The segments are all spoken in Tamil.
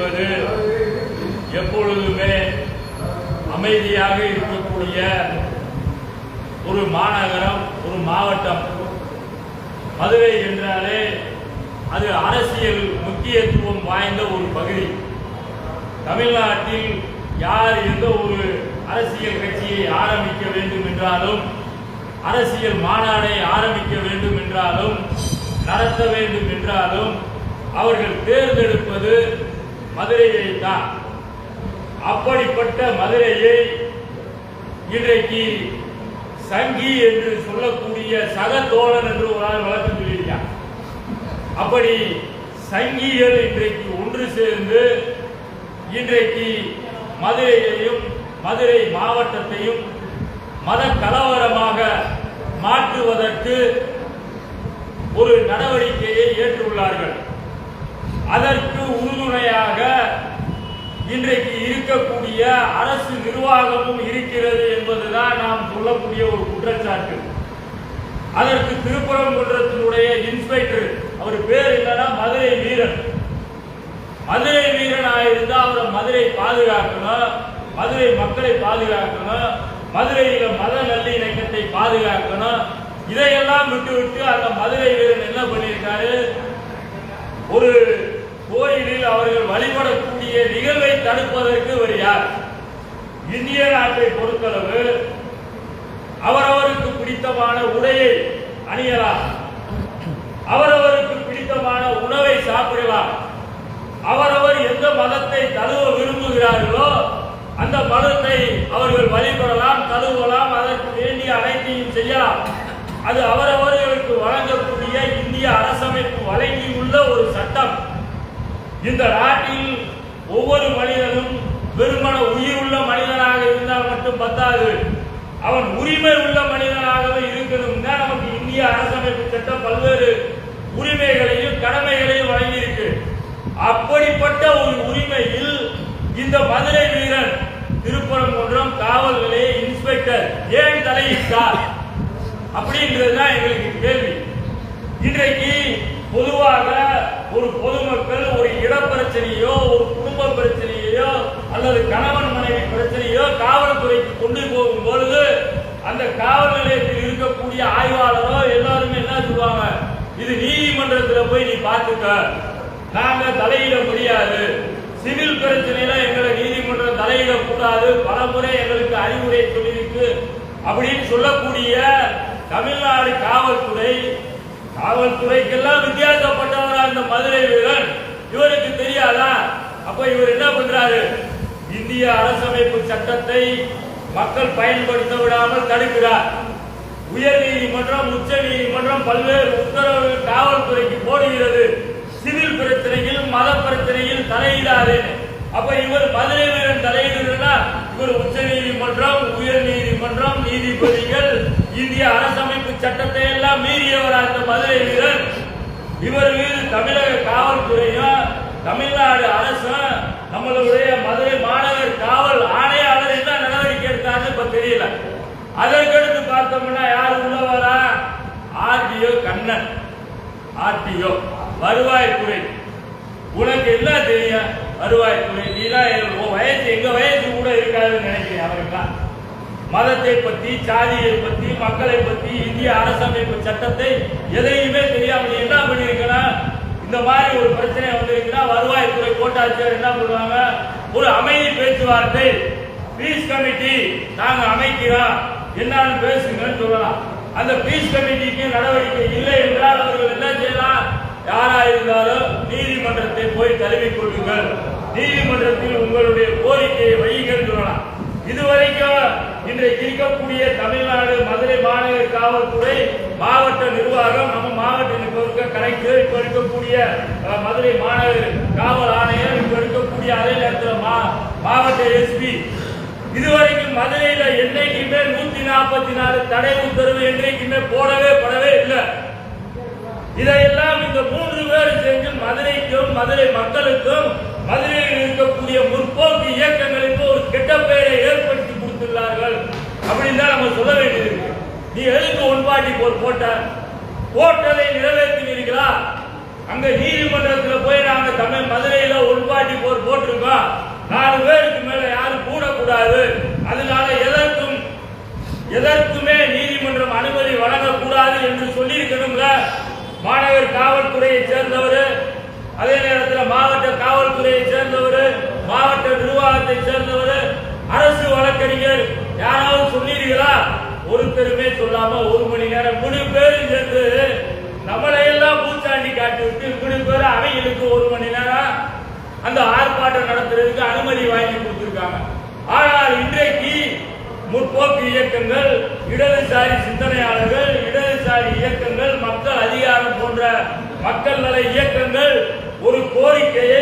என்பது எப்பொழுதுமே அமைதியாக இருக்கக்கூடிய ஒரு மாநகரம் ஒரு மாவட்டம். மதுரை என்றாலே அது அரசியல் முக்கியத்துவம் வாய்ந்த ஒரு பகுதி. தமிழ்நாட்டில் யார் எந்த ஒரு அரசியல் கட்சியை ஆரம்பிக்க வேண்டும் என்றாலும் அரசியல் மாநாடை ஆரம்பிக்க வேண்டும் என்றாலும் நடத்த வேண்டும் என்றாலும் அவர்கள் தேர்ந்தெடுப்பது மதுரையை தான் அப்படிப்பட்ட மதுரையை இன்றைக்கு சங்கி என்று சொல்லக்கூடிய சக தோழன் என்று ஒரு நாள் வழக்கு சொல்லியிருக்கான் அப்படி சங்கிகள் இன்றைக்கு ஒன்று சேர்ந்து இன்றைக்கு மதுரையையும் மதுரை மாவட்டத்தையும் மத கலவரமாக மாற்றுவதற்கு ஒரு நடவடிக்கையை ஏற்றுள்ளார்கள். அதற்கு உறுதுணையாக இன்றைக்கு இருக்கக்கூடிய அரசு நிர்வாகமும் இருக்கிறது என்பதுதான் நாம் சொல்லக்கூடிய ஒரு குற்றச்சாட்டு. அதற்கு திருப்பரங்குன்றத்தினுடைய இன்ஸ்பெக்டர் அவர் பேர் என்னன்னா மதுரை வீரன். மதுரை வீரனா இருந்தா அவரை மதுரை பாதுகாக்கணும் மதுரை மக்களை பாதுகாக்கணும் மதுரையில மத நல்லிணக்கத்தை பாதுகாக்கணும். இதையெல்லாம் விட்டுவிட்டு அந்த மதுரை வீரன் என்ன பண்ணியிருக்காரு? ஒரு கோயிலில் அவர்கள் வழிபடக்கூடிய நிகழ்வை தடுப்பதற்கு ஒரு யார்? இந்திய நாட்டை பொறுத்தளவு அவரவருக்கு பிடித்தமான உடையை அணியலாம். அவரவருக்கு பிடித்தமான உணவை சாப்பிடலாம். அவரவர் எந்த மதத்தை தழுவ விரும்புகிறார்களோ அந்த மதத்தை அவர்கள் வழிபடலாம் தழுவலாம் அதற்கு வேண்டிய அனைத்தையும் செய்யலாம். அது அவரவர்களுக்கு வழங்கக்கூடிய இந்திய அரசமைப்பு வழங்கியுள்ள ஒரு சட்டம். இந்த நாட்டில் ஒவ்வொரு மனிதனும் வெறுமன உள்ள மனிதனாக இருந்தால் மட்டும் பத்தாது. அவன் உரிமை உள்ள மனிதனாகவே இருக்கணும்னா நமக்கு இந்திய அரசமைப்பு சட்டம் பல்வேறு உரிமைகளையும் கடமைகளையும் வழங்கியிருக்கு. அப்படிப்பட்ட ஒரு உரிமையில் இந்த மதுரை வீரன் திருப்பரங்குன்றம் காவல் நிலைய இன்ஸ்பெக்டர் ஏன் தலையிட்டார் அப்படின்றதுதான் எங்களுக்கு கேள்வி. இன்றைக்கு பொதுவாக ஒரு பொதுமக்கள் ஒரு இடப்பிரச்சனையோ ஒரு குடும்ப பிரச்சனையோ அல்லது கணவன் மனைவி பிரச்சனையோ காவல்துறைக்கு கொண்டு போகும் பொழுது அந்த காவல் நிலையத்தில் இருக்கக்கூடிய ஆய்வாளரோ எல்லாருமே என்ன சொல்லுவாங்க? இது நீதிமன்றத்தில் போய் நீ பார்த்துக்க. நாங்க தலையிட முடியாது. சிவில் பிரச்சனையில எங்களை நீதிமன்றம் தலையிடக்கூடாது. பலமுறை எங்களுக்கு அறிவுரை சொல்லியிருக்கு. அப்படின்னு சொல்லக்கூடிய தமிழ்நாடு காவல்துறை காவல்துறைக்கெல்லாம் வித்தியாசப்பட்டவரா இந்த மதுரை வீரன்? இவருக்கு தெரியாதா? அப்ப இவர் என்ன பண்றாரு? இந்திய அரசமைப்பு சட்டத்தை மக்கள் பயன்படுத்த விடாமல் தடுக்கிறார். உயர் நீதிமன்றம் உச்ச நீதிமன்றம் பல்வேறு உத்தரவு காவல்துறைக்கு போடுகிறது. சிவில் பிரச்சனையில் மத பிரச்சனையில் தலையிடாது. அப்ப இவர் மதுரை வீரன் தலையிடுறா இவர் உச்ச நீதிமன்றம் உயர் நீதிமன்றம் நீதிபதிகள் இந்திய அரசமைப்பு சட்டத்தை எல்லாம் மீறியவர் அந்த மதுரை வீரர் இவர் மீது தமிழக காவல்துறையும் தமிழ்நாடு அரசும் நம்மளுடைய மதுரை மாநகர் காவல் ஆணையாளர் என்ன நடவடிக்கை எடுத்தாருன்னு இப்ப தெரியல. அதற்கடுத்து பார்த்தோம்னா யார் உள்ளவரா ஆர்டிஓ கண்ணன். ஆர்டிஓ வருவாய்த்துறை. உனக்கு என்ன தெரியும்? வருவாய்த்துறை. நீ தான் உன் வயசு எங்க வயசு கூட இருக்காதுன்னு நினைக்கிறேன் அவருக்கான் மதத்தை பத்தி சாதியை பத்தி மக்களை பத்தி இந்திய அரசமைப்பு சட்டத்தை எதையுமே தெரியாமல் என்ன பண்ணிருக்கணும் இந்த மாதிரி ஒரு பிரச்சனை வந்திருக்குன்னா வருவாய்த்துறை கோட்டாட்சியர் என்ன பண்ணுவாங்க? ஒரு அமைதி பேச்சுவார்த்தை பீஸ் கமிட்டி நாங்க அமைக்கிறோம். என்னன்னு பேசுங்கன்னு சொல்லலாம். அந்த பீஸ் கமிட்டிக்கு நடவடிக்கை இல்லை என்றால் அவர்கள் என்ன செய்யலாம்? யாரா இருந்தாலும் நீதிமன்றத்தை போய் தழுவிக் கொள்ளுங்கள். நீதிமன்றத்தில் உங்களுடைய கோரிக்கையை வையுங்கள் சொல்லலாம். இதுவரைக்கும் இன்றைக்கு இருக்கக்கூடிய தமிழ்நாடு மதுரை மாநகர காவல்துறை மாவட்ட நிர்வாகம் நம்ம மாவட்டம் இப்ப இருக்க கலெக்டர் இப்ப இருக்கக்கூடிய மதுரை மாநகர காவல் ஆணையர் இப்ப இருக்கக்கூடிய அதே நேரத்தில் மாவட்ட எஸ்பி. இதுவரைக்கும் மதுரையில என்னைக்குமே நூத்தி நாற்பத்தி நாலு தடை உத்தரவு என்றைக்குமே போடவே படவே இல்லை. இதையெல்லாம் இந்த மூன்று பேர் செஞ்சு மதுரைக்கும் மதுரை மக்களுக்கும் மதுரையில் இருக்கக்கூடிய முற்போக்கு இயக்கங்களுக்கு ஒரு கெட்ட பெயரை ஏற்படுத்தி கொடுத்துள்ளார்கள். அப்படின்னு தான் நம்ம சொல்ல வேண்டியிருக்கு நீ எதுக்கு ஒன் பாட்டி போர் போட்ட? போட்டதை நிறைவேற்றினீர்களா அங்க நீதிமன்றத்தில் போய் நாங்க தமிழ் மதுரையில உள்பாட்டி போர் போட்டிருக்கோம். நாலு பேருக்கு மேல யாரும் கூடக்கூடாது. அதனால எதற்கும் எதற்குமே நீதிமன்றம் அனுமதி வழங்கக்கூடாது என்று சொல்லியிருக்கணும்ல? மாநகர் காவல்துறையை சேர்ந்தவர் அதே நேரத்தில் மாவட்ட காவல்துறையை சேர்ந்தவர் மாவட்ட நிர்வாகத்தை சேர்ந்தவர் அரசு வழக்கறிஞர் யாராவது சொன்னீர்களா? ஒருத்தருமே சொல்லாம ஒரு மணி நேரம் மூணு பேரும் சேர்ந்து நம்மளை எல்லாம் பூச்சாண்டி காட்டி விட்டு மூணு பேர் அவைகளுக்கு ஒரு மணி நேரம் அந்த ஆர்ப்பாட்டம் நடத்துறதுக்கு அனுமதி வாங்கி கொடுத்திருக்காங்க. ஆனால் இன்றைக்கு முற்போக்கு இயக்கங்கள் இடதுசாரி சிந்தனையாளர்கள் இடதுசாரி இயக்கங்கள் மக்கள் அதிகாரம் போன்ற மக்கள் நல இயக்கங்கள் ஒரு கோரிக்கையை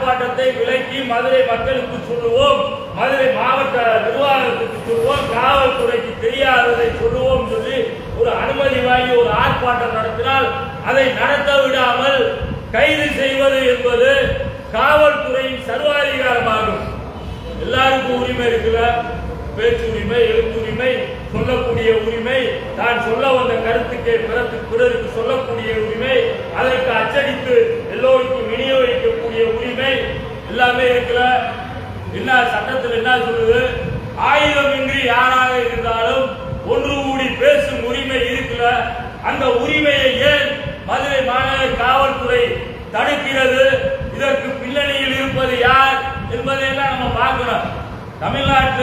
ஆர்ப்பாட்டத்தை விலக்கி மதுரை மக்களுக்கு சொல்லுவோம். மதுரை மாவட்ட நிர்வாகத்துக்கு சொல்லுவோம். காவல்துறைக்கு தெரியாததை சொல்லுவோம் சொல்லி ஒரு அனுமதி வாங்கி ஒரு ஆர்ப்பாட்டம் நடத்தினால் அதை நடத்த விடாமல் கைது செய்வது என்பது காவல்துறையின் சர்வாதிகாரமாகும். எல்லாருக்கும் உரிமை இருக்குல்ல? பேச்சுரிமை எழுத்துரிமை சொல்லக்கூடிய உரிமை தான் சொல்ல வந்த கருத்துக்கே பிறகு பிறருக்கு சொல்லக்கூடிய உரிமை அதற்கு அச்சடித்து எல்லோருக்கும் இருக்கக்கூடிய உரிமை எல்லாமே இருக்கல என்ன சட்டத்தில் என்ன சொல்லுது? ஆயுதமின்றி யாராக இருந்தாலும் ஒன்று கூடி பேசும் உரிமை இருக்கல அந்த உரிமையை ஏன் மதுரை மாநகர காவல்துறை தடுக்கிறது? இதற்கு பின்னணியில் இருப்பது யார் என்பதையெல்லாம் நம்ம பார்க்கணும். தமிழ்நாட்டில்